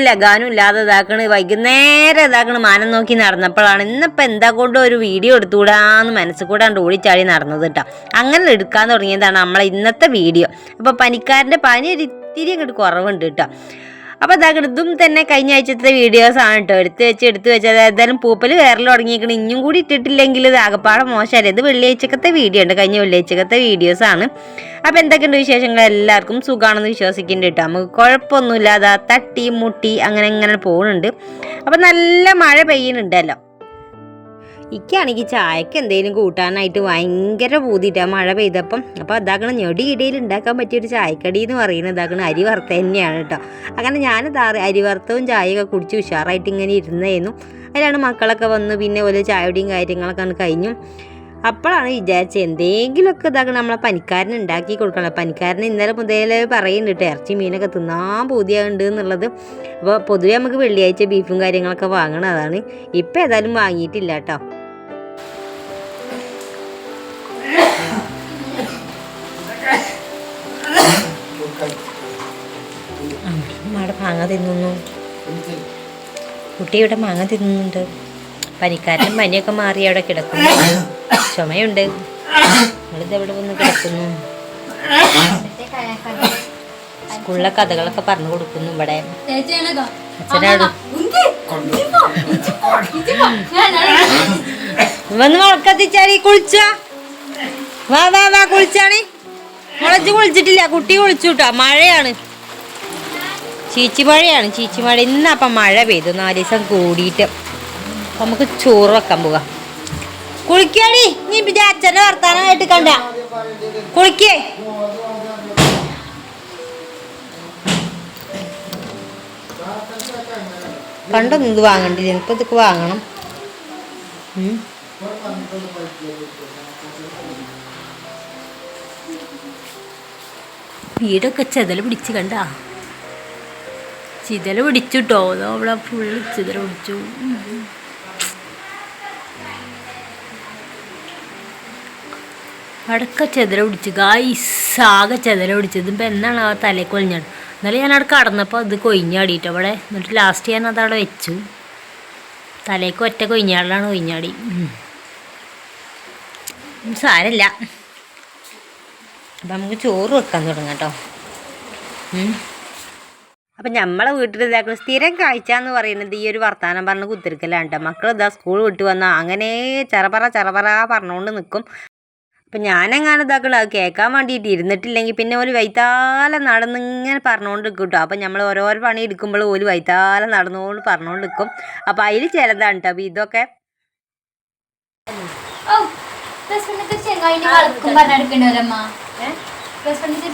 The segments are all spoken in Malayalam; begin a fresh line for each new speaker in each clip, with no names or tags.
ഒരു ലഗാനും ഇല്ലാതെ ഇതാക്കണ്. വൈകുന്നേരം ഇതാക്കണ്. മാനം നോക്കി നടന്നപ്പോഴാണ് ഇന്നിപ്പോൾ എന്താ കൊണ്ട് ഒരു വീഡിയോ എടുത്തുകൂടാന്ന് മനസ്സിൽ കൂടെ കണ്ട് ഓടിച്ചാടി നടന്നത് കേട്ടോ അങ്ങനെ എടുക്കാൻ തുടങ്ങിയതാണ് നമ്മളെ ഇന്നത്തെ വീഡിയോ. അപ്പോൾ പനിക്കാരന്റെ പനി ഒരു ഇത്തിരി അങ്ങോട്ട് കുറവുണ്ട് കേട്ടോ അപ്പോൾ അതാകണം ഇതും തന്നെ കഴിഞ്ഞ ആഴ്ചത്തെ വീഡിയോസ് ആണ് കേട്ടോ എടുത്ത് വെച്ച് എടുത്ത് വെച്ച്. അത് ഏതായാലും പൂപ്പൽ വേറെ തുടങ്ങിയിരിക്കണം. ഇനിയും കൂടി ഇട്ടിട്ടില്ലെങ്കിൽ ഇത് ആകപ്പാടെ മോശമല്ലേ ഇത് വെള്ളിയാഴ്ചക്കത്തെ വീഡിയോ ഉണ്ട്. കഴിഞ്ഞ വെള്ളിയാഴ്ചക്കത്തെ ആണ്. അപ്പോൾ എന്തൊക്കെയുണ്ട് വിശേഷങ്ങൾ? എല്ലാവർക്കും സുഖമാണെന്ന് വിശ്വസിക്കുന്നുണ്ട് കേട്ടോ നമുക്ക് കുഴപ്പമൊന്നുമില്ലാതെ തട്ടി മുട്ടി അങ്ങനെ അങ്ങനെ പോകുന്നുണ്ട് അപ്പോൾ നല്ല മഴ പെയ്യുന്നുണ്ടല്ലോ. ഇക്കാണെങ്കിൽ ചായക്ക് എന്തെങ്കിലും കൂട്ടാനായിട്ട് ഭയങ്കര പൂതിയിട്ടാ മഴ പെയ്തപ്പം. അപ്പോൾ അതാകണം ഞൊടി ഇടയിൽ ഉണ്ടാക്കാൻ പറ്റിയൊരു ചായക്കടി എന്ന് പറയുന്നത് അതാകണം അരി തന്നെയാണ് കേട്ടോ. അങ്ങനെ ഞാൻ അരി വറുത്തവും ചായയൊക്കെ കുടിച്ച് ഉഷാറായിട്ട് ഇങ്ങനെ ഇരുന്നായിരുന്നു അതിലാണ് മക്കളൊക്കെ വന്ന് പിന്നെ ഓരോ ചായയുടെയും കാര്യങ്ങളൊക്കെ കഴിഞ്ഞു. അപ്പോഴാണ് വിചാരിച്ചത് എന്തെങ്കിലുമൊക്കെ ഇതാക്കണം നമ്മളെ പനിക്കാരന് ഉണ്ടാക്കി കൊടുക്കണം. പനിക്കാരന് ഇന്നലെ മുതലേ പറയുന്നുണ്ട് ഇറച്ചി മീനൊക്കെ തിന്നാൻ പൂതിയാകുന്നുണ്ട് എന്നുള്ളത്. അപ്പോൾ പൊതുവേ നമുക്ക് വെള്ളിയാഴ്ച ബീഫും കാര്യങ്ങളൊക്കെ വാങ്ങണതാണ് അതാണ്. ഇപ്പം ഏതായാലും വാങ്ങിയിട്ടില്ല കേട്ടോ. അവിടെ മാങ്ങ തിന്നുന്നു. കുട്ടി ഇവിടെ മാങ്ങ തിന്നുന്നുണ്ട്. പനിക്കാരനും പനിയൊക്കെ മാറി അവിടെ കിടക്കുന്നു. ചുമയുണ്ട്. നമ്മളിത് എവിടെ വന്ന് കിടക്കുന്നു? സ്കൂളിലെ കഥകളൊക്കെ പറഞ്ഞു കൊടുക്കുന്നു ഇവിടെ. അച്ഛനോട് വന്ന് മുളക്കത്തിച്ചാടി കുളിച്ച. വാ വാ വാ കുളിച്ചാണി മുളച്ച് കുളിച്ചിട്ടില്ല. കുട്ടി കുളിച്ചു കേട്ടോ. മഴയാണ്. ചീച്ചി മഴയാണ് ചീച്ചി മഴ ഇന്നപ്പം മഴ പെയ്തു. നാല് ദിവസം കൂടിയിട്ട്. അപ്പൊ നമുക്ക് ചോറ് വെക്കാൻ പോകാം. കുളിക്കാടി. നീ പിന്നെ അച്ഛന്റെ വർത്താനമായിട്ട് കണ്ട. കുളിക്കേ. പണ്ടൊന്നും ഇത് വാങ്ങണ്ടില്ല. ചിലപ്പോ ഇതൊക്കെ വാങ്ങണം. വീടൊക്കെ ചെതൽ പിടിച്ച് കണ്ട. ചിതൽ പിടിച്ചുട്ടോ. അതോ അവിടെ ഫുള്ള് ചിതൽ പിടിച്ചു. അടക്ക ചെതല പിടിച്ചു. ആകെ ചെതല പിടിച്ചത് ഇപ്പം എന്നാണ് ആ തലയിൽ കൊഴിഞ്ഞത് എന്നാലും ഞാൻ അവിടെ കടന്നപ്പോൾ അത് കൊയിഞ്ഞാടിയിട്ട് അവിടെ. എന്നിട്ട് ലാസ്റ്റ് ഞാൻ അത് അവിടെ വെച്ചു. തലേക്ക് ഒറ്റ കൊയിഞ്ഞാടിലാണ് കൊയിഞ്ഞാടി സാരല്ല അപ്പം നമുക്ക് ചോറ് വെക്കാൻ തുടങ്ങാം കേട്ടോ. അപ്പം നമ്മളെ വീട്ടിൽ ഇതാക്കുന്ന സ്ഥിരം കാഴ്ച എന്ന് പറയുന്നത് ഈ ഒരു വർത്തമാനം പറഞ്ഞ് കുത്തിരിക്കലാണ് മക്കൾ ഇതാ സ്കൂൾ വിട്ട് വന്നാൽ അങ്ങനെ ചെറപറ ചെറപറ പറഞ്ഞുകൊണ്ട് നിൽക്കും അപ്പം ഞാനെങ്ങാനും ഇതാക്കണം അത് കേൾക്കാൻ വേണ്ടിയിട്ട് ഇരുന്നിട്ടില്ലെങ്കിൽ പിന്നെ ഒരു വൈത്താലെ നടന്നിങ്ങനെ പറഞ്ഞുകൊണ്ട് നിൽക്കും കേട്ടോ അപ്പം നമ്മൾ ഓരോരോ പണി എടുക്കുമ്പോൾ ഒരു വൈത്താലെ നടന്നുകൊണ്ട് പറഞ്ഞുകൊണ്ട് നിൽക്കും അപ്പം അതിൽ ചിലതാണ് കേട്ടോ അപ്പം ഇതൊക്കെ
ചെങ്ങായിന് വർക്കും പറഞ്ഞെടുക്കണ്ടല്ലോ അമ്മ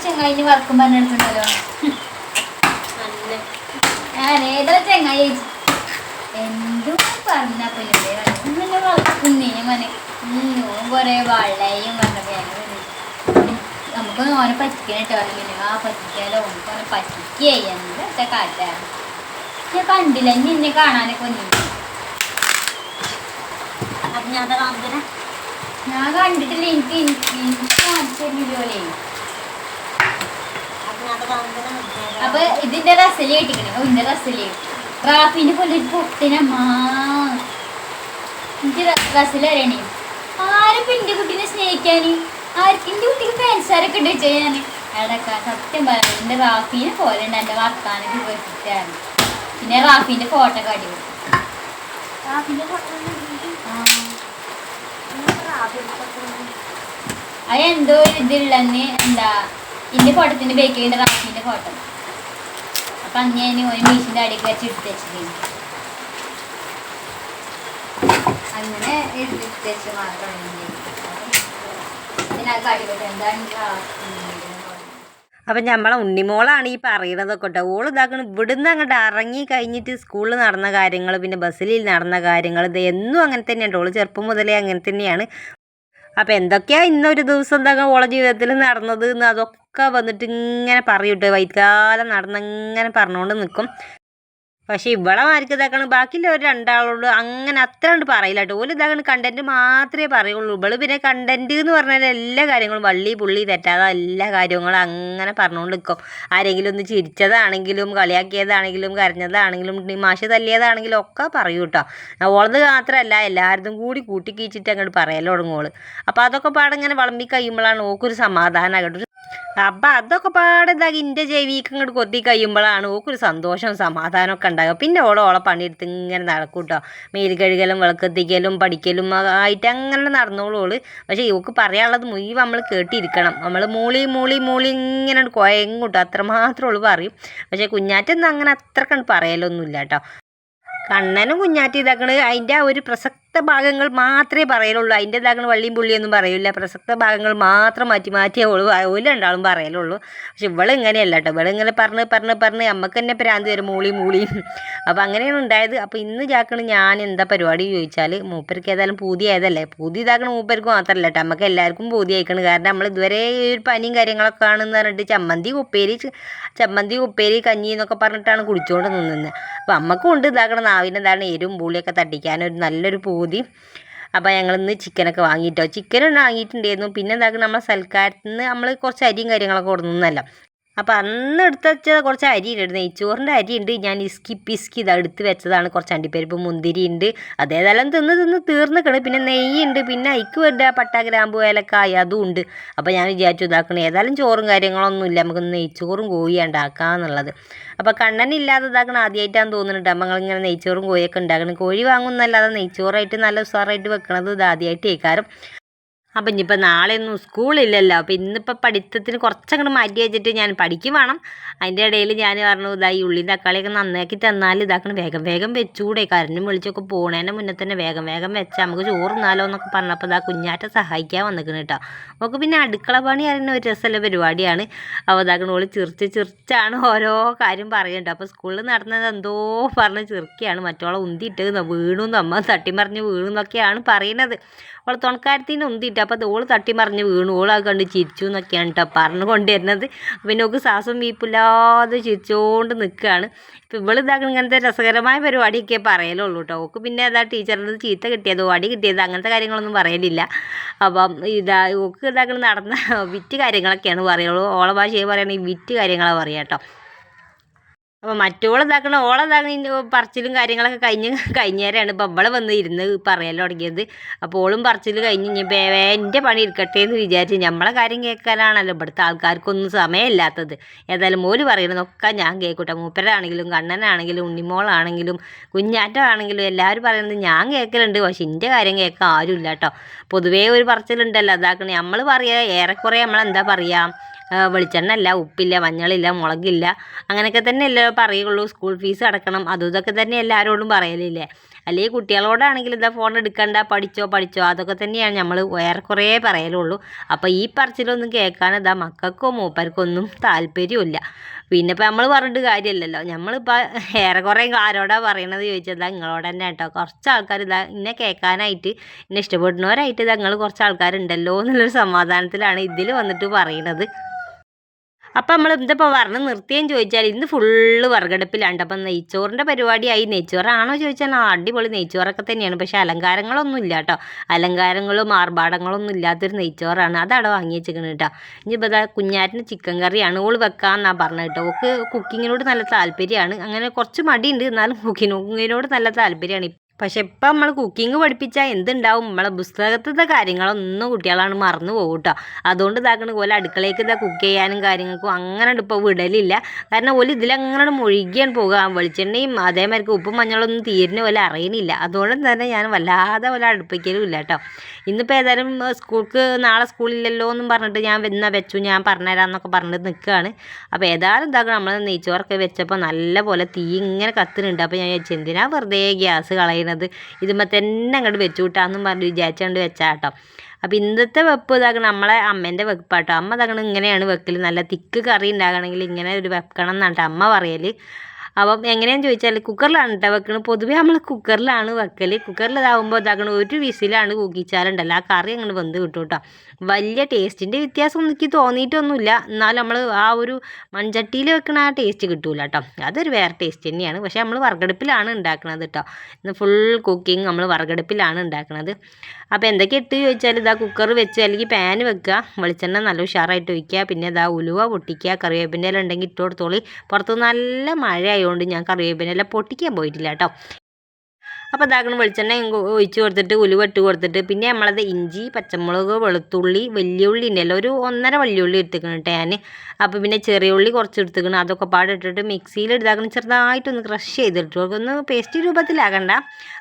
ചെങ്ങായിന് വർക്കും പറഞ്ഞെടുക്കണ്ടല്ലോ ഞാൻ ഏതോ ചെങ്ങായി. എന്തും പറഞ്ഞ പിന്നെ ഇങ്ങനെ വളർക്കുന്നേ മനെ. കൊറേ വള്ളയും പറഞ്ഞപ്പോ ഞാൻ പറഞ്ഞു, നമുക്കൊന്ന് ഓനെ പറ്റിക്കണ കേട്ടോ പിന്നെ ആ പറ്റിക്കാലോ ഓനക്ക് ഓനെ പറ്റിക്കേ. എന്താ കാറ്റാണ് ഞാൻ കണ്ടില്ല. ഇനി എന്നെ കാണാനൊക്കെ വന്നില്ല? ഞാൻ കണ്ടിട്ടില്ല. എനിക്ക് എനിക്ക് എനിക്ക് കാണിച്ചില്ലേ അപ്പൊ ഇതിന്റെ റസൽ കിട്ടിക്കണേ ഓ ഇതിന്റെ റസൽ പോലെ ഒരു പൊട്ടിനമ്മാ എനിക്ക് റസൽ അറിയണേ ആരും എന്റെ കുട്ടീനെ സ്നേഹിക്കാന്? ആർക്ക് എന്റെ കുട്ടിക്ക് ഫാൻസാരൊക്കെ ഉണ്ട് വെച്ചാൽ ഞാൻ എടക്ക സത്യം പറയാം എന്റെ റാഫീനെ പോലെ ഉണ്ട് എന്റെ വർത്താനൊക്കെ വെച്ചിട്ടാണ് പിന്നെ റാഫീന്റെ ഫോട്ടോ കാട്ടി കൊടുത്തു അത് എന്തോ ഇതില്ലെന്ന് എന്താ ഇന്റെ ഫോട്ടത്തിന്റെ ബേക്കിന്റെ റാഫീന്റെ ഫോട്ടോ അന്ന് ഒരു മീശിന്റെ അടിയൊക്കെ വെച്ച് എടുത്ത് വെച്ചിട്ടുണ്ട് അങ്ങനെ എടുത്ത് വെച്ച് മാത്രമാണ് പിന്നെ?
അപ്പം നമ്മളെ ഉണ്ണിമോളാണ് ഈ പറയണതൊക്കെ കേട്ടോ. ഓൾ ഇതാക്കണം ഇവിടുന്ന് അങ്ങോട്ട് ഇറങ്ങി കഴിഞ്ഞിട്ട് സ്കൂളിൽ നടന്ന കാര്യങ്ങൾ പിന്നെ ബസ്സിൽ നടന്ന കാര്യങ്ങൾ ഇത് എന്നും അങ്ങനെ തന്നെയാണ് ഓൾ ചെറുപ്പം മുതലേ അങ്ങനെ തന്നെയാണ്. അപ്പം എന്തൊക്കെയാ ഇന്നൊരു ദിവസം എന്താ ഓളെ ജീവിതത്തിൽ നടന്നത് എന്ന് അതൊക്കെ വന്നിട്ട് ഇങ്ങനെ പറയൂട്ടോ. വൈകാലം നടന്നങ്ങനെ പറഞ്ഞുകൊണ്ട് നിൽക്കും പക്ഷെ ഇവളെ മാർക്ക് ഇതാക്കണം. ബാക്കിയുള്ള ഒരു രണ്ടാളോട് അങ്ങനെ അത്ര കണ്ട് പറയില്ല കേട്ടോ. ഓൽ ഇതാക്കണ കണ്ടന്റ് മാത്രമേ പറയുള്ളൂ. ഇവൾ പിന്നെ കണ്ടന്റ് എന്ന് പറഞ്ഞാൽ എല്ലാ കാര്യങ്ങളും വള്ളി പുള്ളി തെറ്റാതെ എല്ലാ കാര്യങ്ങളും അങ്ങനെ പറഞ്ഞുകൊണ്ട് നിൽക്കും ആരെങ്കിലും ഒന്ന് ചിരിച്ചതാണെങ്കിലും കളിയാക്കിയതാണെങ്കിലും കരഞ്ഞതാണെങ്കിലും മാഷ് തല്ലിയതാണെങ്കിലും ഒക്കെ പറയൂ കേട്ടോ. ഓളത് മാത്രമല്ല എല്ലാവരും കൂടി കൂട്ടിക്കീച്ചിട്ട് അങ്ങോട്ട് പറയാലോ തുടങ്ങുള്ളൂ അപ്പോൾ അതൊക്കെ പാടിങ്ങനെ വിളമ്പി കഴിയുമ്പോഴാണ് ഓക്കൊരു സമാധാനം കേട്ടോ. അപ്പം അതൊക്കെ പാടെ ഇതാക്കി എന്റെ ചെവിക്ക് കൊത്തി കഴിയുമ്പോഴാണ് ഓക്കൊരു സന്തോഷം സമാധാനമൊക്കെ ഉണ്ടാകുക പിന്നെ ഓളെ ഓളെ പണിയെടുത്ത് ഇങ്ങനെ നടക്കും കേട്ടോ മേൽ കഴുകലും വിളക്കെത്തിക്കലും പഠിക്കലും ആയിട്ട് അങ്ങനെ നടന്നോളൂ ഓൾ. പക്ഷേ ഇവക്ക് പറയാനുള്ളത് മുഴുവൻ നമ്മൾ കേട്ടിരിക്കണം. നമ്മൾ മൂളി മൂളി മൂളി ഇങ്ങനെ കുഴങ്ങും കേട്ടോ അത്രമാത്രം ഓൾ പറയും. പക്ഷേ കുഞ്ഞാറ്റൊന്നും അങ്ങനെ അത്രക്കണ്ട് പറയലൊന്നുമില്ല കേട്ടോ കണ്ണനും കുഞ്ഞാറ്റി ഇതാക്കണ്. അതിന്റെ ആ ഒരു പ്രസക്ത ഭാഗങ്ങൾ മാത്രമേ പറയലുള്ളൂ. അതിന്റെ ഇതാക്കണ വള്ളിയും പുള്ളിയൊന്നും പറയില്ല പ്രസക്ത ഭാഗങ്ങൾ മാത്രം മാറ്റി മാറ്റിയേ ഉള്ളൂ. ഓൽ രണ്ടാളും പറയലുള്ളൂ. പക്ഷെ ഇവൾ ഇങ്ങനെയല്ല കേട്ടോ ഇവളിങ്ങനെ പറഞ്ഞ് പറഞ്ഞ് പറഞ്ഞ് നമുക്ക് തന്നെ പ്രാന്ത് വരും. മൂളി മൂളി. അപ്പോൾ അങ്ങനെയാണ് ഉണ്ടായത്. അപ്പോൾ ഇന്ന് ചാക്കണ് ഞാൻ എന്താ പരിപാടി ചോദിച്ചാൽ മൂപ്പർക്ക് ഏതായാലും പൂതിയായതല്ലേ പൂതി ഇതാക്കണ മൂപ്പർക്ക് മാത്രമല്ല കേട്ടോ നമുക്ക് എല്ലാവർക്കും പൂതി അയക്കണം കാരണം നമ്മൾ ഇതുവരെ ഈ ഒരു പനിയും കാര്യങ്ങളൊക്കെ ആണെന്ന് പറഞ്ഞിട്ട് ചമ്മന്തി ഉപ്പേരി ചമ്മന്തി ഉപ്പേരി കഞ്ഞി എന്നൊക്കെ പറഞ്ഞിട്ടാണ് കുടിച്ചുകൊണ്ട് നിന്നത്. അപ്പോൾ അമ്മക്കും ഉണ്ട് ഇതാക്കണം നാവിനെന്താണ് എരും പൂളിയൊക്കെ തട്ടിക്കാൻ ഒരു നല്ലൊരു പൂതി അപ്പോൾ ഞങ്ങൾ ഇന്ന് ചിക്കനൊക്കെ വാങ്ങിയിട്ടോ. ചിക്കൻ വാങ്ങിയിട്ടുണ്ടായിരുന്നു. പിന്നെ എന്താക്കും നമ്മളെ സൽക്കാരത്തിന് നമ്മൾ കുറച്ച് അരിയും കാര്യങ്ങളൊക്കെ കൊടുക്കുന്നല്ല അപ്പോൾ അന്ന് എടുത്ത് വെച്ചത് കുറച്ച് അരി ഉണ്ട് നെയ്ച്ചോറിന്റെ അരി ഉണ്ട് ഞാൻ ഇസ്കി പിസ്കി ഇത് എടുത്ത് വെച്ചതാണ്. കുറച്ച് അണ്ടിപ്പരിപ്പ് മുന്തിരി ഉണ്ട്. അതേതായാലും തിന്ന് തിന്ന് തീർന്നിക്കണ് പിന്നെ നെയ്യുണ്ട് പിന്നെ അയക്ക് വേണ്ട പട്ട ഗ്രാമ്പു ഏലക്കായ അതും ഉണ്ട്. അപ്പോൾ ഞാൻ വിചാരിച്ചു ഇതാക്കണം. ഏതായാലും ചോറും കാര്യങ്ങളൊന്നും ഇല്ല. നമുക്ക് നെയ്ച്ചോറും കോഴിയാണ് ഉണ്ടാക്കാന്നുള്ളത് അപ്പോൾ കണ്ണനില്ലാതെ ഇതാക്കണം ആദ്യമായിട്ടാണ് തോന്നുന്നുണ്ട്. അപ്പം ഇങ്ങനെ നെയ്ച്ചോറും കോഴിയൊക്കെ ഉണ്ടാക്കണം. കോഴി വാങ്ങുന്നല്ലാതെ നെയ്ച്ചോറായിട്ട് നല്ല ഉസാറായിട്ട് വെക്കണത് ഇത് ആദ്യമായിട്ട് കേൾക്കാറും അപ്പം ഇനിയിപ്പോൾ നാളെയൊന്നും സ്കൂളില്ലല്ലോ. അപ്പോൾ ഇന്നിപ്പോൾ പഠിത്തത്തിന് കുറച്ചങ്ങോട്ട് മാറ്റി വെച്ചിട്ട് ഞാൻ പഠിക്കും വേണം. അതിന്റെ ഇടയിൽ ഞാൻ പറഞ്ഞു ഇതാ ഈ ഉള്ളി തക്കാളിയൊക്കെ നന്നാക്കി തന്നാൽ ഇതാക്കണം. വേഗം വേഗം വെച്ചൂടെ. കരണ്ടും വിളിച്ചൊക്കെ പോണേന്റെ മുന്നേ തന്നെ വേഗം വേഗം വെച്ചാൽ നമുക്ക് ചോറുന്നാലോ എന്നൊക്കെ പറഞ്ഞപ്പോൾ ഇതാ കുഞ്ഞാറ്റ സഹായിക്കാൻ വന്നിക്കണം കേട്ടോ. നമുക്ക് പിന്നെ അടുക്കള പണി അറിയുന്ന ഒരു രസമുള്ള പരിപാടിയാണ്. അപ്പോൾ ഇതാക്കണ ഓൾ ചിറിച്ച് ചിറിച്ചാണ് ഓരോ കാര്യം പറയുന്നുണ്ട് അപ്പോൾ സ്കൂളിൽ നടന്നത് എന്തോ പറഞ്ഞ് ചിർക്കിയാണ് മറ്റോളെ ഉന്തിയിട്ട് വീണു. അമ്മ തട്ടിമറിഞ്ഞ് വീണു എന്നൊക്കെയാണ് പറയുന്നത് അവളെ തുണക്കാരത്തിന് ഉന്തിയിട്ട്. അപ്പോൾ തട്ടി തട്ടിമറിഞ്ഞ് വീണു. ഓൾ കണ്ട് ചിരിച്ചു എന്നൊക്കെയാണ് കേട്ടോ പറഞ്ഞു കൊണ്ടുവരുന്നത് പിന്നെ ഓക്ക് ശ്വാസം വീപ്പില്ലാതെ ചിരിച്ചുകൊണ്ട് നിൽക്കുകയാണ് ഇപ്പോൾ ഇവൾ ഇതാക്കണം ഇങ്ങനത്തെ രസകരമായ പരിപാടിയൊക്കെ പറയലുള്ളൂ കേട്ടോ ഓക്ക് പിന്നെ അതാ ടീച്ചറിന്റെ ചീത്ത കിട്ടിയതോ അടി കിട്ടിയതോ അങ്ങനത്തെ കാര്യങ്ങളൊന്നും പറയലില്ല. അപ്പം ഇതാ ഓക്ക് ഇതാക്കണം നടന്ന വിറ്റ് കാര്യങ്ങളൊക്കെയാണ് പറയുള്ളൂ ഓള ഭാഷയെ പറയുകയാണെങ്കിൽ വിറ്റ് കാര്യങ്ങളാണ് പറയുക കേട്ടോ അപ്പോൾ മറ്റോളെ ഇതാക്കണം ഓളെ ഇതാക്കണ പറച്ചിലും കാര്യങ്ങളൊക്കെ കഴിഞ്ഞ് കഴിഞ്ഞേരാണ്. ഇപ്പോൾ അവളെ വന്ന് ഇരുന്ന് പറയാൻ തുടങ്ങിയത്. അപ്പോൾ ഓളും പറച്ചിൽ കഴിഞ്ഞ് ഇനി വേ എന്റെ പണി ഇരിക്കട്ടെ എന്ന് വിചാരിച്ച് നമ്മളെ കാര്യം കേൾക്കാനാണല്ലോ ഇവിടുത്തെ ആൾക്കാർക്കൊന്നും സമയമില്ലാത്തത്. ഏതായാലും മോര് പറയണതൊക്കെ ഞാൻ കേൾക്കട്ടെ. മൂപ്പരാണെങ്കിലും കണ്ണനാണെങ്കിലും ഉണ്ണിമോളാണെങ്കിലും കുഞ്ഞാറ്റമാണെങ്കിലും എല്ലാവരും പറയുന്നത് ഞാൻ കേൾക്കലുണ്ട്. പക്ഷെ എന്റെ കാര്യം കേൾക്കാൻ ആരുമില്ല കേട്ടോ. പൊതുവേ ഒരു പറച്ചിലുണ്ടല്ലോ. അതാക്കണേ. നമ്മൾ പറയുക ഏറെക്കുറെ നമ്മളെന്താ പറയുക വെളിച്ചെണ്ണ ഇല്ല ഉപ്പില്ല മഞ്ഞളില്ല മുളകില്ല. അങ്ങനെയൊക്കെ തന്നെയല്ലേ പറയുള്ളൂ സ്കൂൾ ഫീസ് അടക്കണം. അതും ഇതൊക്കെ തന്നെ എല്ലാവരോടും പറയലില്ലേ? അല്ലെങ്കിൽ കുട്ടികളോടാണെങ്കിൽ ഇതാ ഫോൺ എടുക്കണ്ട? പഠിച്ചോ പഠിച്ചോ? അതൊക്കെ തന്നെയാണ് നമ്മൾ ഏറെക്കുറെ പറയലുള്ളൂ. അപ്പോൾ ഈ പറച്ചിലൊന്നും കേൾക്കാൻ ഇതാ മക്കൾക്കോ മൂപ്പർക്കൊന്നും താല്പര്യമില്ല പിന്നെ ഇപ്പം നമ്മൾ പറഞ്ഞിട്ട് കാര്യമില്ലല്ലോ. നമ്മളിപ്പോൾ ഏറെക്കുറെ ആരോടാ പറയണത് ചോദിച്ചാൽ ഇതാ നിങ്ങളോട് തന്നെ കേട്ടോ. കുറച്ച് ആൾക്കാർ ഇതാ ഇന്നെ കേൾക്കാനായിട്ട് എന്നെ ഇഷ്ടപ്പെടുന്നവരായിട്ട് ഇതാ നിങ്ങൾ കുറച്ച് ആൾക്കാരുണ്ടല്ലോ എന്നുള്ളൊരു സമാധാനത്തിലാണ് ഇതിൽ വന്നിട്ട് പറയണത്. അപ്പം നമ്മൾ ഇതിപ്പോൾ പറഞ്ഞ് നിർത്തിയെന്ന് ചോദിച്ചാൽ ഇന്ന് ഫുള്ള് വറകടുപ്പിലാണ് അപ്പം നെയ്ച്ചോറിന്റെ പരിപാടിയായി. നെയ്ച്ചോറാണോ ചോദിച്ചാൽ ആ അടിപൊളി നെയ്ച്ചോറൊക്കെ തന്നെയാണ്. പക്ഷേ അലങ്കാരങ്ങളൊന്നും ഇല്ല കേട്ടോ അലങ്കാരങ്ങളും ആർഭാടങ്ങളൊന്നും ഇല്ലാത്തൊരു നെയ്ച്ചോറാണ്. അതവിടെ വാങ്ങി വെച്ചിരിക്കുന്നത് കേട്ടോ ഇനിയിപ്പോൾ ഇതാ കുഞ്ഞാറ്റിന് ചിക്കൻ കറിയാണ്. ഓൾ വെക്കാമെന്നാണ് പറഞ്ഞത് കേട്ടോ ഓക്ക് കുക്കിങ്ങിനോട് നല്ല താല്പര്യമാണ്. അങ്ങനെ കുറച്ച് മടിയുണ്ട്. എന്നാലും കുക്കിങ്ങിനോട് നല്ല താല്പര്യമാണ്. പക്ഷെ ഇപ്പം നമ്മൾ കുക്കിംഗ് പഠിപ്പിച്ചാൽ എന്തുണ്ടാവും? നമ്മളെ പുസ്തകത്തിലത്തെ കാര്യങ്ങളൊന്നും കുട്ടികളാണ് മറന്നു പോകും അതുകൊണ്ട് ഇതാക്കണ പോലെ അടുക്കളയ്ക്ക് ഇതാ കുക്ക് ചെയ്യാനും കാര്യങ്ങൾക്കും അങ്ങനെ ഇപ്പോൾ വിടലില്ല. കാരണം ഓൽ ഇതിലങ്ങനെ മുഴുകിയാണ് പോകുക വെളിച്ചെണ്ണയും അതേമാതിരി ഉപ്പും മഞ്ഞളൊന്നും തീരിന് പോലെ അറിയണില്ല. അതുകൊണ്ട് തന്നെ ഞാൻ വല്ലാതെ പോലെ അടുപ്പിക്കലും ഇല്ല കേട്ടോ ഇന്നിപ്പോൾ ഏതായാലും സ്കൂൾക്ക് നാളെ സ്കൂളില്ലല്ലോ എന്നും പറഞ്ഞിട്ട് ഞാൻ എന്നാ വെച്ചു ഞാൻ പറഞ്ഞുതരാമെന്നൊക്കെ പറഞ്ഞിട്ട് നിൽക്കുകയാണ് അപ്പോൾ ഏതായാലും ഇതാക്കണം നമ്മൾ നെയ്ച്ചോറൊക്കെ വെച്ചപ്പോൾ നല്ലപോലെ തീ ഇങ്ങനെ കത്തുന്നുണ്ട് അപ്പോൾ ഞാൻ വിചാരിച്ചു എന്തിനാ വെറുതെ ഗ്യാസ് കളയുന്നത് ഇതുമ്പോൾ തന്നെ അങ്ങോട്ട് വെച്ചു കൂട്ടാന്നും പറഞ്ഞ് വിചാരിച്ചുകൊണ്ട് വെച്ചാൽ കേട്ടോ അപ്പോൾ ഇന്നത്തെ വെപ്പ് ഇതാക്കണം നമ്മളെ അമ്മേന്റെ വെപ്പാട്ടോ. അമ്മ ഇതാക്കണം ഇങ്ങനെയാണ് വെക്കൽ നല്ല തിക്ക് കറി ഉണ്ടാകണമെങ്കിൽ ഇങ്ങനെ ഒരു വെക്കണം എന്നാണ് അമ്മ പറയൽ അപ്പം എങ്ങനെയാണെന്ന് ചോദിച്ചാൽ കുക്കറിലാണ് കേട്ടോ വെക്കണത്. പൊതുവേ നമ്മൾ കുക്കറിലാണ് വെക്കൽ കുക്കറിൽ ഇതാകുമ്പോൾ ഇതാക്കണം ഒരു വിസിലാണ് കൂക്കിച്ചാലുണ്ടല്ലോ ആ കറി അങ്ങനെ വെന്ത് കിട്ടും കേട്ടോ വലിയ ടേസ്റ്റിന്റെ വ്യത്യാസം എനിക്ക് തോന്നിയിട്ടൊന്നുമില്ല എന്നാലും നമ്മൾ ആ ഒരു മൺചട്ടിയിൽ വെക്കണ ആ ടേസ്റ്റ് കിട്ടൂല കേട്ടോ അതൊരു വേറെ ടേസ്റ്റ് തന്നെയാണ്. പക്ഷേ നമ്മൾ വറുകടുപ്പിലാണ് ഉണ്ടാക്കുന്നത് കേട്ടോ ഇന്ന് ഫുൾ കുക്കിംഗ് നമ്മൾ വറുകടുപ്പിലാണ് ഉണ്ടാക്കുന്നത് അപ്പോൾ എന്തൊക്കെ ഇട്ട് ചോദിച്ചാൽ ഇതാ കുക്കർ വെച്ച് അല്ലെങ്കിൽ പാൻ വെക്കുക. വെളിച്ചെണ്ണ നല്ല ഉഷാറായിട്ട് ഒഴിക്കുക. പിന്നെ ഇതാ ഉലുവ പൊട്ടിക്കുക. കറിവേപ്പിന്റെ ഇല ഉണ്ടെങ്കിൽ ഇട്ട് കൊടുത്തോളി. പുറത്ത് നല്ല മഴ ആയതുകൊണ്ട് ഞാൻ കറിവേപ്പിനെല്ലാം പൊട്ടിക്കാൻ പോയിട്ടില്ല കേട്ടോ. അപ്പോൾ ഇതാക്കണം വെളിച്ചെണ്ണ ഒഴിച്ച് കൊടുത്തിട്ട് ഉലുവ ഇട്ട് കൊടുത്തിട്ട് പിന്നെ നമ്മളത് ഇഞ്ചി പച്ചമുളക് വെളുത്തുള്ളി വലിയുള്ളി ഉണ്ടല്ലോ ഒരു ഒന്നര വലിയുള്ളി എടുത്തിക്കണം കേട്ടോ ഞാൻ അപ്പോൾ പിന്നെ ചെറിയ ഉള്ളി കുറച്ച് എടുത്തിക്കണം അതൊക്കെ പാടെ ഇട്ടിട്ട് മിക്സിയിൽ ഇതാക്കണം ചെറുതായിട്ടൊന്ന് ക്രഷ് ചെയ്തിട്ട് ഒന്ന് പേസ്റ്റ് രൂപത്തിലാകണ്ട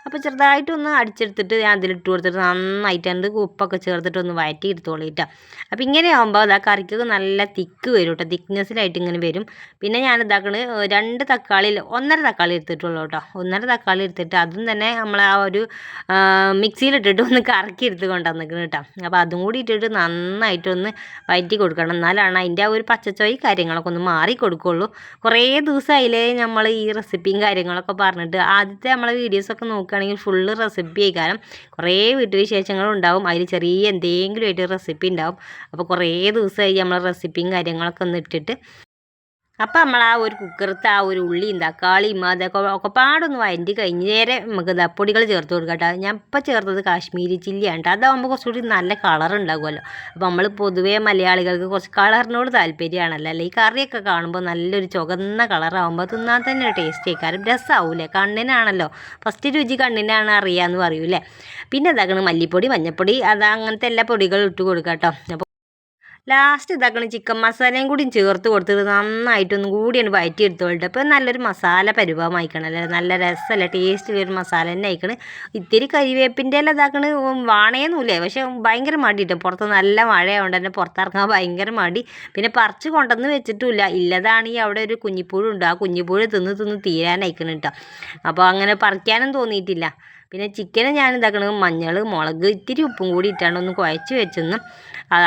അപ്പോൾ ചെറുതായിട്ടൊന്ന് അടിച്ചെടുത്തിട്ട് ഞാൻ അതിലിട്ട് കൊടുത്തിട്ട് നന്നായിട്ട് അത് ഉപ്പൊക്കെ ചേർത്തിട്ട് ഒന്ന് വഴറ്റി എടുത്തോളിട്ടാ അപ്പോൾ ഇങ്ങനെ ആകുമ്പോൾ അതാ കറിക്ക് നല്ല തിക്ക് വരും കേട്ടോ തിക്നെസ്സിലായിട്ട് ഇങ്ങനെ വരും. പിന്നെ ഞാൻ ഇതാക്കണത് രണ്ട് തക്കാളി ഒന്നര തക്കാളി എടുത്തിട്ടുള്ളൂ കേട്ടോ ഒന്നര തക്കാളി എടുത്തിട്ട് അതും തന്നെ നമ്മൾ ആ ഒരു മിക്സിയിലിട്ടിട്ട് ഒന്ന് കറക്കി എടുത്ത് കൊണ്ടുവന്നിക്കണം കേട്ടോ. അപ്പോൾ അതും കൂടി ഇട്ടിട്ട് നന്നായിട്ടൊന്ന് വയറ്റി കൊടുക്കണം. എന്നാലാണ് അതിന്റെ ആ ഒരു പച്ചച്ചോയി കാര്യങ്ങളൊക്കെ ഒന്ന് മാറി കൊടുക്കുള്ളൂ. കുറേ ദിവസമായില്ലേ നമ്മൾ ഈ റെസിപ്പിയും കാര്യങ്ങളൊക്കെ പറഞ്ഞിട്ട്. ആദ്യത്തെ നമ്മളെ വീഡിയോസൊക്കെ നോക്കുകയാണെങ്കിൽ ഫുള്ള് റെസിപ്പി ആയിക്കാരം. കുറേ വീട്ടുവിശേഷങ്ങളും ഉണ്ടാവും. അതിൽ ചെറിയ എന്തെങ്കിലും ആയിട്ട് റെസിപ്പി ഉണ്ടാവും. അപ്പോൾ കുറേ ദിവസമായി നമ്മൾ റെസിപ്പിയും കാര്യങ്ങളൊക്കെ ഒന്ന് ഇട്ടിട്ട് അപ്പം നമ്മൾ ആ ഒരു കുക്കറത്ത് ആ ഒരു ഉള്ളിയും തക്കാളിയും അതൊക്കെ ഒക്കെ പാടൊന്ന് വഴറ്റി കഴിഞ്ഞ് നേരെ നമുക്ക് ദപ്പൊടികൾ പൊടികൾ ചേർത്ത് കൊടുക്കാം ഞാൻ ഇപ്പം ചേർത്തത് കാശ്മീരി ചില്ലിയാണ്. കേട്ടോ അതാകുമ്പോൾ കുറച്ചുകൂടി നല്ല കളർ ഉണ്ടാകുമല്ലോ. അപ്പോൾ നമ്മൾ പൊതുവേ മലയാളികൾക്ക് കുറച്ച് കളറിനോട് താല്പര്യമാണല്ലോ. അല്ലേ? ഈ കറിയൊക്കെ കാണുമ്പോൾ നല്ലൊരു ചുവന്ന കളറാകുമ്പോൾ തിന്നാൻ തന്നെ ടേസ്റ്റ് ആയിക്കാരും രസമാവൂലേ കണ്ണിനാണല്ലോ. ഫസ്റ്റ് രുചി കണ്ണിനാണ് അറിയാമെന്ന് പറയൂലേ പിന്നെ ഇതാക്കണം മല്ലിപ്പൊടി മഞ്ഞൾപ്പൊടി അതാ അങ്ങനത്തെ എല്ലാ പൊടികളും ഇട്ട് കൊടുക്കാം കേട്ടോ. ലാസ്റ്റ് ഇതാക്കണം ചിക്കൻ മസാലയും കൂടി ചേർത്ത് കൊടുത്തിട്ട് നന്നായിട്ടൊന്നും കൂടിയാണ് വഴറ്റി എടുത്തോളട്ടെ അപ്പോൾ നല്ലൊരു മസാല പരിഭവമായിക്കണം അല്ലേ? നല്ല രസമല്ലേ? ടേസ്റ്റിലൊരു മസാല തന്നെ ആയിക്കണ്. ഇത്തിരി കരിവേപ്പിന്റെ എല്ലാം ഇതാക്കണ്. വാണയൊന്നുമില്ലേ പക്ഷെ ഭയങ്കര മടിയിട്ട് പുറത്ത് നല്ല മഴയായതുകൊണ്ട് തന്നെ പുറത്തിറങ്ങാൻ ഭയങ്കര മടി. പിന്നെ പറിച്ച് കൊണ്ടുവന്ന് വെച്ചിട്ടുമില്ല. ഇല്ലതാണെങ്കിൽ അവിടെ ഒരു കുഞ്ഞിപ്പുഴുണ്ട്. ആ കുഞ്ഞിപ്പുഴ തിന്ന് തിന്ന് തീരാനായിക്കണം കേട്ടോ. അപ്പോൾ അങ്ങനെ പറിക്കാനും തോന്നിയിട്ടില്ല. പിന്നെ ചിക്കനെ ഞാൻ ഇതാക്കണത് മഞ്ഞൾ മുളക് ഇത്തിരി ഉപ്പും കൂടി ഇട്ടാണ് ഒന്ന് കുഴച്ച് വെച്ചെന്ന്.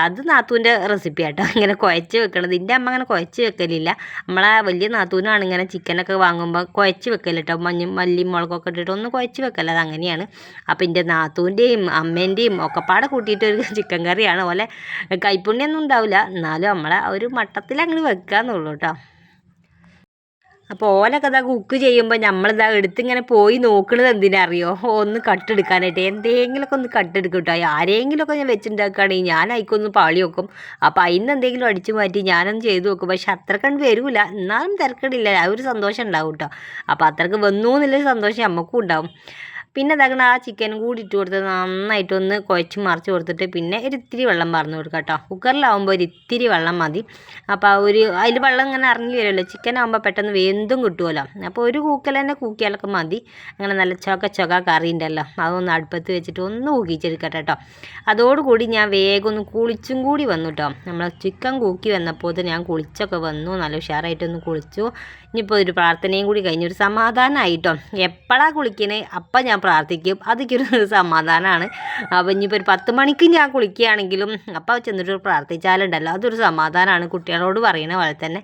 അത് നാത്തൂന്റെ റെസിപ്പി ആട്ടോ. ഇങ്ങനെ കുഴച്ച് വെക്കണത്. എന്റെ അമ്മ അങ്ങനെ കുഴച്ച് വെക്കലില്ല. നമ്മളെ വലിയ നാത്തൂനാണ് ഇങ്ങനെ ചിക്കനൊക്കെ വാങ്ങുമ്പോൾ കുഴച്ച് വെക്കൽ കേട്ടോ മഞ്ഞ മല്ലിയും മുളകൊക്കെ ഇട്ടിട്ട് ഒന്ന് കുഴച്ച് വെക്കല. അത് അങ്ങനെയാണ്. അപ്പോൾ എന്റെ നാത്തൂന്റെയും അമ്മേന്റെയും ഒക്കെ പാടെ കൂട്ടിയിട്ട് ഒരു ചിക്കൻ കറിയാണ്. പോലെ കൈപ്പുണ്യൊന്നും ഉണ്ടാവില്ല എന്നാലും നമ്മളെ ഒരു മട്ടത്തിൽ അങ്ങനെ വെക്കാന്നുള്ളൂ കേട്ടോ അപ്പോൾ ഓലൊക്കെ ഇതാ കുക്ക് ചെയ്യുമ്പോൾ നമ്മളിതാ എടുത്തിങ്ങനെ പോയി നോക്കണത് എന്തിനാ അറിയോ ഒന്ന് കട്ടെടുക്കാനായിട്ട് എന്തെങ്കിലുമൊക്കെ ഒന്ന് കട്ടെടുക്കും കേട്ടോ ആരെങ്കിലുമൊക്കെ ഞാൻ വെച്ചിട്ടുണ്ടാക്കുകയാണെങ്കിൽ ഞാൻ അതിക്കൊന്ന് പാളി വെക്കും. അപ്പോൾ അതിന് എന്തെങ്കിലും അടിച്ചു മാറ്റി ഞാനൊന്ന് ചെയ്തു നോക്കും. പക്ഷെ അത്രക്കണ്ട് വരൂല. എന്നാലും തിരക്കടില്ല. ആ ഒരു സന്തോഷം ഉണ്ടാവും കേട്ടോ അപ്പോൾ അത്രയ്ക്ക് വന്നു എന്നുള്ളൊരു സന്തോഷം നമുക്കും ഉണ്ടാവും. പിന്നെ ഇതാക്കണ ആ ചിക്കൻ കൂടി ഇട്ട് കൊടുത്ത് നന്നായിട്ടൊന്ന് കുഴച്ച് മറിച്ച് കൊടുത്തിട്ട് പിന്നെ ഒരു ഇത്തിരി വെള്ളം പറഞ്ഞു കൊടുക്കുക കേട്ടോ കുക്കറിലാവുമ്പോൾ ഒരു ഇത്തിരി വെള്ളം മതി. അപ്പോൾ ഒരു അതിൽ വെള്ളം ഇങ്ങനെ ഇറങ്ങി വരുമല്ലോ ചിക്കൻ ആകുമ്പോൾ പെട്ടെന്ന് വെന്തും കിട്ടുമല്ലോ അപ്പോൾ ഒരു കൂക്കൽ തന്നെ കൂക്കിയാലൊക്കെ മതി. അങ്ങനെ നല്ല ചൊക ചൊക കറി ഉണ്ടല്ലോ. അതൊന്ന് അടുപ്പത്ത് വെച്ചിട്ട് ഒന്ന് കൂക്കിച്ചെടുക്കാം കേട്ടോ അതോടുകൂടി ഞാൻ വേഗം ഒന്ന് കുളിച്ചും കൂടി വന്നു കേട്ടോ നമ്മൾ ചിക്കൻ കൂക്കി വന്നപ്പോൾ ഞാൻ കുളിച്ചൊക്കെ വന്നു. നല്ല ഉഷാറായിട്ടൊന്ന് കുളിച്ചു. ഇനിയിപ്പോൾ ഒരു പ്രാർത്ഥനയും കൂടി കഴിഞ്ഞ് ഒരു സമാധാനമായിട്ടോ എപ്പോഴാണ് കുളിക്കണേ? അപ്പം ഞാൻ പ്രാർത്ഥിക്കും. അതൊക്കെയൊരു സമാധാനമാണ് അപ്പോൾ ഇനിയിപ്പോൾ ഒരു പത്ത് മണിക്ക് ഞാൻ കുളിക്കുകയാണെങ്കിലും അപ്പം ചെന്നിട്ട് പ്രാർത്ഥിച്ചാലുണ്ടല്ലോ. അതൊരു സമാധാനമാണ് കുട്ടികളോട് പറയുന്ന പോലെ തന്നെ.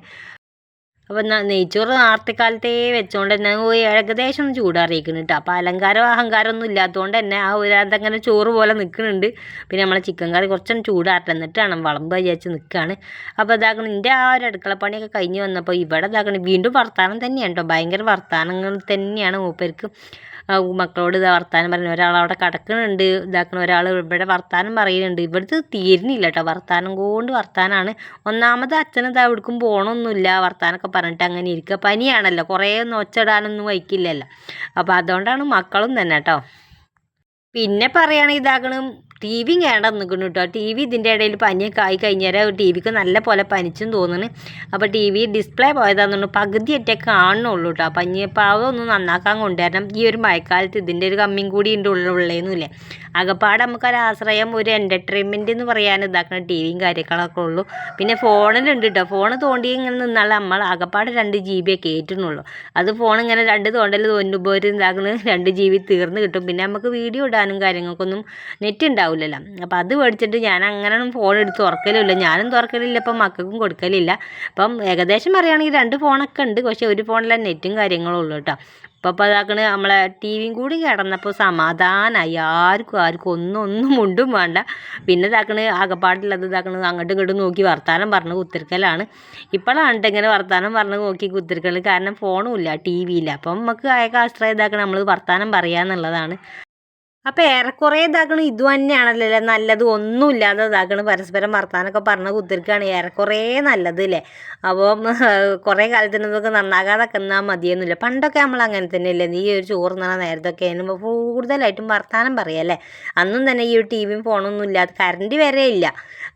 അപ്പോൾ ന- നെയ്ച്ചോറ് നേരത്തെക്കാലത്തേ വെച്ചുകൊണ്ട് തന്നെ ഏകദേശം ചൂടാറിയിക്കണ് കേട്ടോ അപ്പോൾ അലങ്കാരം അഹങ്കാരം ഒന്നും ഇല്ലാത്തതുകൊണ്ട് തന്നെ ആ ഒരു അതങ്ങനെ ചോറ് പോലെ നിൽക്കുന്നുണ്ട് പിന്നെ നമ്മളെ ചിക്കൻ കറി കുറച്ചും ചൂടാറട്ടെ. എന്നിട്ടാണ് വിളമ്പ് വിചാരിച്ച് നിൽക്കുകയാണ് അപ്പോൾ ഇതാക്കണം എന്റെ ആ ഒരു അടുക്കള പണിയൊക്കെ കഴിഞ്ഞ് വന്നപ്പോൾ ഇവിടെ ഇതാക്കണം വീണ്ടും വർത്താനം തന്നെയാണ് കേട്ടോ ഭയങ്കര വർത്താനങ്ങൾ തന്നെയാണ് മൂപ്പർക്ക്. മക്കളോട് ഇതാ വർത്താനം പറയുന്നത് ഒരാൾ അവിടെ കിടക്കുന്നുണ്ട് ഇതാക്കണ ഒരാൾ ഇവിടെ വർത്താനം പറയുന്നുണ്ട്. ഇവിടുത്തെ തീരുന്നില്ല കേട്ടോ. വർത്താനം കൊണ്ട് വർത്താനാണ്. ഒന്നാമത് അച്ഛൻ ഇതാ എവിടേക്കും പോകണമൊന്നുമില്ല വർത്താനമൊക്കെ പറഞ്ഞിട്ട് അങ്ങനെ ഇരിക്കുക. പനിയാണല്ലോ. കുറേ ഒന്നും ഒച്ചയിടാനൊന്നും വയ്ക്കില്ലല്ലോ അപ്പോൾ അതുകൊണ്ടാണ് മക്കളും തന്നെ കേട്ടോ. പിന്നെ പറയുകയാണെങ്കിൽ ഇതാകണം ടി വി കേണ്ട നിൽക്കുന്നു കേട്ടോ ടി വി ഇതിന്റെ ഇടയിൽ പനിയൊക്കെ ആയി കഴിഞ്ഞാൽ ടി വിക്ക് നല്ല പോലെ പനിച്ചും തോന്നുന്നു അപ്പോൾ ടി വി ഡിസ്പ്ലേ പോയതാണെന്നു പകുതി ഒറ്റ കാണുന്നുള്ളൂ കേട്ടോ പഞ്ഞിയപ്പോൾ അതൊന്ന് നന്നാക്കാൻ കൊണ്ടുവരണം. ഈ ഒരു മഴക്കാലത്ത് ഇതിന്റെ ഒരു കമ്മിയും കൂടി ഉണ്ട് ഉള്ളുള്ളേന്നില്ലേ അകപ്പാടെ ആശ്രയം ഒരു എന്റർടൈൻമെന്റ് എന്ന് പറയാൻ ഇതാക്കണം ടി വിയും കാര്യങ്ങളൊക്കെ ഉള്ളൂ. പിന്നെ ഫോണിലുണ്ട് കേട്ടോ ഫോൺ തോണ്ടി ഇങ്ങനെ നിന്നാൽ നമ്മൾ അകപ്പാടെ രണ്ട് ജി ബി ഒക്കെ ഏറ്റുന്നുള്ളൂ അത് ഫോൺ ഇങ്ങനെ രണ്ട് തോണ്ടൽ തോന്നുമ്പോൾ ഒരു ഇതാക്കുന്നത് രണ്ട് ജി ബി തീർന്ന് കിട്ടും. പിന്നെ നമുക്ക് വീഡിയോ ഇടാനും കാര്യങ്ങൾക്കൊന്നും നെറ്റ് ഉണ്ടാവില്ലല്ലോ അപ്പോൾ അത് മേടിച്ചിട്ട് ഞാൻ അങ്ങനെ ഫോൺ എടുത്ത് തുറക്കലില്ല ഞാനും തുറക്കലില്ല ഇപ്പം മക്കൾക്കും കൊടുക്കലില്ല. അപ്പം ഏകദേശം പറയുകയാണെങ്കിൽ രണ്ട് ഫോണൊക്കെ ഉണ്ട്. പക്ഷേ ഒരു ഫോണിലെ നെറ്റും കാര്യങ്ങളും ഉള്ളൂ കേട്ടോ. ഇപ്പം അതാക്കണ് നമ്മളെ ടി വിയും കൂടി കിടന്നപ്പോൾ സമാധാനമായി ആർക്കും ആർക്കും ഒന്നും ഒന്നും മുണ്ടും വേണ്ട. പിന്നെ ഇതാക്കണ് ആകപ്പാടുള്ളത് ഇതാക്കണ് അങ്ങോട്ടും ഇങ്ങോട്ടും നോക്കി വർത്താനം പറഞ്ഞ് കുത്തിരിക്കലാണ്. ഇപ്പോഴാണ് ഇങ്ങനെ വർത്താനം പറഞ്ഞ് നോക്കി കുത്തിരിക്കൽ കാരണം ഫോണും ഇല്ല ടി വി ഇല്ല. അപ്പം നമുക്ക് അയക്കാശ്രയം ഇതാക്കണം നമ്മൾ വർത്താനം പറയാന്നുള്ളതാണ്. അപ്പം ഏറെക്കുറെ ഇതാക്കണ ഇത് തന്നെയാണല്ലോ അല്ലേ? നല്ലത് ഒന്നുമില്ലാതെ ഇതാക്കണ. പരസ്പരം വർത്താനൊക്കെ പറഞ്ഞ് കുത്തിരിക്കുകയാണ് ഏറെക്കുറെ നല്ലത് അല്ലേ അപ്പം കുറേ കാലത്തിന് നമുക്ക് നന്നാകാതെ നിന്നാൽ മതിയൊന്നുമില്ല പണ്ടൊക്കെ നമ്മൾ അങ്ങനെ തന്നെയല്ലേ? നീ ഒരു ചോറ് നിന്ന നേരത്തൊക്കെ ആയിരുന്നു. കൂടുതലായിട്ടും വർത്താനം പറയാം അല്ലേ? അന്നും തന്നെ ഈ ഒരു ടി വിയും ഫോണൊന്നും ഇല്ലാതെ കറണ്ട് വരെ ഇല്ല.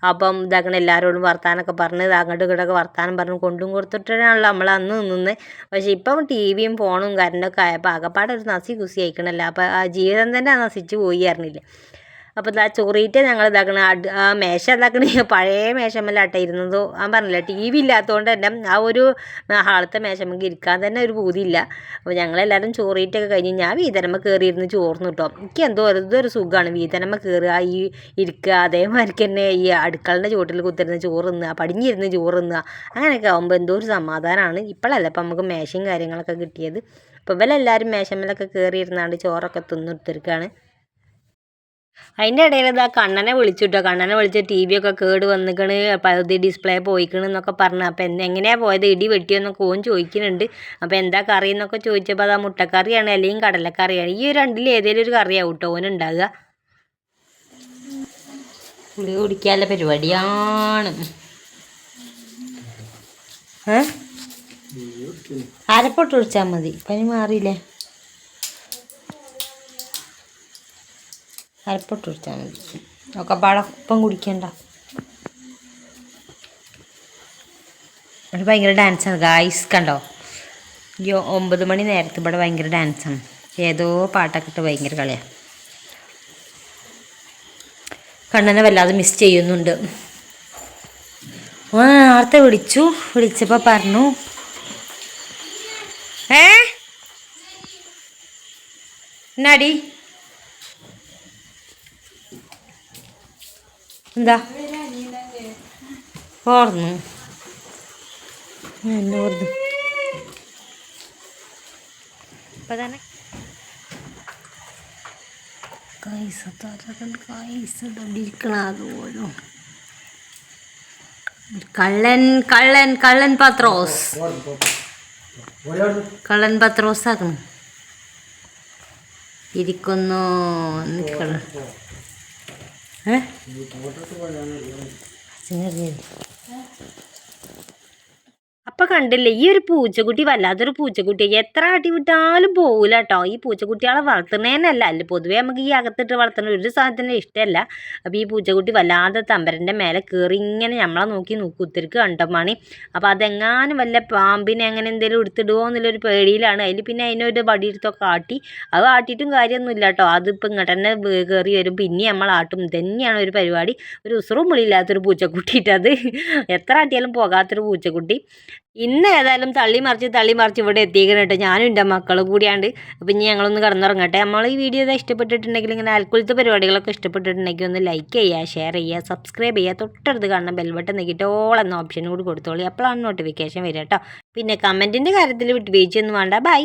അപ്പം ഇതാക്കണ എല്ലാവരോടും വർത്താനമൊക്കെ പറഞ്ഞ് അങ്ങോട്ടും അങ്ങോട്ടും ഇങ്ങോട്ടൊക്കെ വർത്താനം പറഞ്ഞ് കൊണ്ടും കൊടുത്തിട്ടാണല്ലോ നമ്മൾ അന്ന് നിന്ന്. പക്ഷേ ഇപ്പം ടി വിയും ഫോണും കറണ്ടൊക്കെ ആയപ്പോൾ ആകപ്പാടെ ഒരു നസി കുസി ആയിക്കണല്ലോ. അപ്പോൾ ആ ജീവിതം തന്നെ നശിച്ചു പോയി അറിഞ്ഞില്ലേ? അപ്പോൾ ഇതാ ചോറിയിട്ട് ഞങ്ങൾ ഇതാക്കണ ആ മേശ ഇതാക്കണ പഴയ മേശമ്മലാട്ട ഇരുന്നതോ. ഞാൻ പറഞ്ഞില്ല ടി വി ഇല്ലാത്തതുകൊണ്ട് തന്നെ ആ ഒരു ഹാളത്തെ മേശമ്മക്ക് ഇരിക്കാൻ തന്നെ ഒരു പൂതിയില്ല. അപ്പോൾ ഞങ്ങളെല്ലാവരും ചോറിയിട്ടൊക്കെ കഴിഞ്ഞ് ഞാൻ വീതനമ്മ കയറിയിരുന്ന് ചോർന്നു കേട്ടോ എനിക്ക് എന്തോ ഒരു സുഖമാണ് വീതനമ്മ കയറുക ഈ ഇരിക്കുക അതേമാതിരിക്ക് തന്നെ ഈ അടുക്കളന്റെ ചുവട്ടിൽ കുത്തിരുന്ന് ചോറുന്നുക പടിഞ്ഞിരുന്ന് ചോറുന്നുക അങ്ങനെയൊക്കെ ആകുമ്പോൾ എന്തോ ഒരു സമാധാനമാണ് ഇപ്പോഴല്ല ഇപ്പം നമുക്ക് മേശയും കാര്യങ്ങളൊക്കെ കിട്ടിയത്. അപ്പോൾ ഇവരെല്ലാവരും മേശമ്മലൊക്കെ കയറിയിരുന്നാണ്ട് ചോറൊക്കെ തിന്നെടുത്തിരിക്കുകയാണ് അതിന്റെ ഇടയിൽ ഇതാ കണ്ണനെ വിളിച്ചുട്ടോ. കണ്ണനെ വിളിച്ച് ടി വി ഒക്കെ കേട് വന്നിക്കണ് പകുതി ഡിസ്പ്ലേ പോയിക്കണ് എന്നൊക്കെ പറഞ്ഞു. അപ്പം എന്ത് എങ്ങനെയാണ് പോയത്? ഇടി വെട്ടിയെന്നൊക്കെ ഓൻ ചോദിക്കുന്നുണ്ട്. അപ്പോൾ എന്താ കറി എന്നൊക്കെ ചോദിച്ചപ്പോൾ അതാ മുട്ടക്കറിയാണ് അല്ലെങ്കിൽ കടലക്കറിയാണ്. ഈ ഒരു രണ്ടിൽ ഏതെങ്കിലും ഒരു കറിയാവും കേട്ടോ ഓനുണ്ടാകുക പുളി കുടിക്കാനുള്ള പരിപാടിയാണ്. അരപ്പൊട്ട് ഒഴിച്ചാൽ മതി. പനി മാറിയില്ലേ? അരപ്പൊട്ട് കൊടുത്താൽ മതി ഒക്കെ പാടെ ഒപ്പം കുടിക്കണ്ട. ഇവിടെ ഭയങ്കര ഡാൻസാണ് ഗായ്സ് കണ്ടോ? ഈ ഒമ്പത് മണി നേരത്തെ ഇവിടെ ഭയങ്കര ഡാൻസാണ് ഏതോ പാട്ടൊക്കെ ഇട്ട് ഭയങ്കര കളിയാണ് കണ്ണനെ വല്ലാതെ മിസ് ചെയ്യുന്നുണ്ട്. ഓ നേരത്തെ വിളിച്ചു. വിളിച്ചപ്പോൾ പറഞ്ഞു. ഏ? എന്നാടി? എന്താ? ഓർന്നു എന്നെ ഓർന്നു ഇപ്പൊ തന്നെ. കൈസ തരകൻ കൈസ ഇരിക്കണ അതുപോലും കള്ളൻ കള്ളൻ കള്ളൻ പത്രോസ്. കള്ളൻ പത്രോസ് ആക്കണം. ഇരിക്കുന്നു. നിൽക്കണം. ഏ? അപ്പൊ കണ്ടില്ലേ ഈ ഒരു പൂച്ചക്കുട്ടി വല്ലാത്തൊരു പൂച്ചക്കുട്ടി എത്ര അടി വിട്ടാലും പോവില്ല കേട്ടോ ഈ പൂച്ചക്കുട്ടികളെ വളർത്തുന്നതിനല്ല അല്ല പൊതുവേ നമുക്ക് ഈ അകത്തിട്ട് വളർത്തുന്ന ഒരു സാധനത്തിന് ഇഷ്ടമല്ല അപ്പോൾ ഈ പൂച്ചക്കുട്ടി വല്ലാതെ തമ്പരന്റെ മേലെ കയറി ഇങ്ങനെ നമ്മളെ നോക്കി നോക്കി ഉത്തിരിക്ക് കണ്ടമാണി അപ്പോൾ അതെങ്ങാനും വല്ല പാമ്പിനെ അങ്ങനെ എന്തെങ്കിലും എടുത്തിടുമോ എന്നുള്ളൊരു പേടിയിലാണ്. അതിൽ പിന്നെ അതിനൊരു വടിയെടുത്തൊക്കെ ആട്ടി. അത് ആട്ടിയിട്ടും കാര്യമൊന്നുമില്ല കേട്ടോ അതിപ്പോൾ ഇങ്ങോട്ട് തന്നെ കയറി വരും. പിന്നെ നമ്മൾ ആട്ടും. തന്നെയാണ് ഒരു പരിപാടി. ഒരു ഉസറും വിളിയില്ലാത്തൊരു പൂച്ചക്കുട്ടിയിട്ടത് എത്ര ആട്ടിയാലും പോകാത്തൊരു പൂച്ചക്കുട്ടി. ഇന്ന് ഏതായാലും തള്ളി മറിച്ച് തള്ളി മറിച്ച് ഇവിടെ എത്തിക്കണം കേട്ടോ. ഞാനും എന്റെ മക്കളും കൂടിയാണ്ട്. അപ്പം ഇനി ഞങ്ങളൊന്ന് കിടന്നുറങ്ങട്ടെ. നമ്മൾ ഈ വീഡിയോ ഇഷ്ടപ്പെട്ടിട്ടുണ്ടെങ്കിൽ ഇങ്ങനെ അൽക്കുലത്തെ പരിപാടികളൊക്കെ ഇഷ്ടപ്പെട്ടിട്ടുണ്ടെങ്കിൽ ഒന്ന് ലൈക്ക് ചെയ്യുക ഷെയർ ചെയ്യുക സബ്സ്ക്രൈബ് ചെയ്യുക. തൊട്ടടുത്ത് കാണുന്ന ബെൽബട്ടൺ നെക്കിട്ട് ഓൾ എന്ന ഓപ്ഷൻ കൂടി കൊടുത്തോളി. അപ്പോഴാണ് നോട്ടിഫിക്കേഷൻ വരിക കേട്ടോ. പിന്നെ കമന്റിന്റെ കാര്യത്തിൽ വിട്ടുവീഴ്ചയൊന്നും വേണ്ട. ബൈ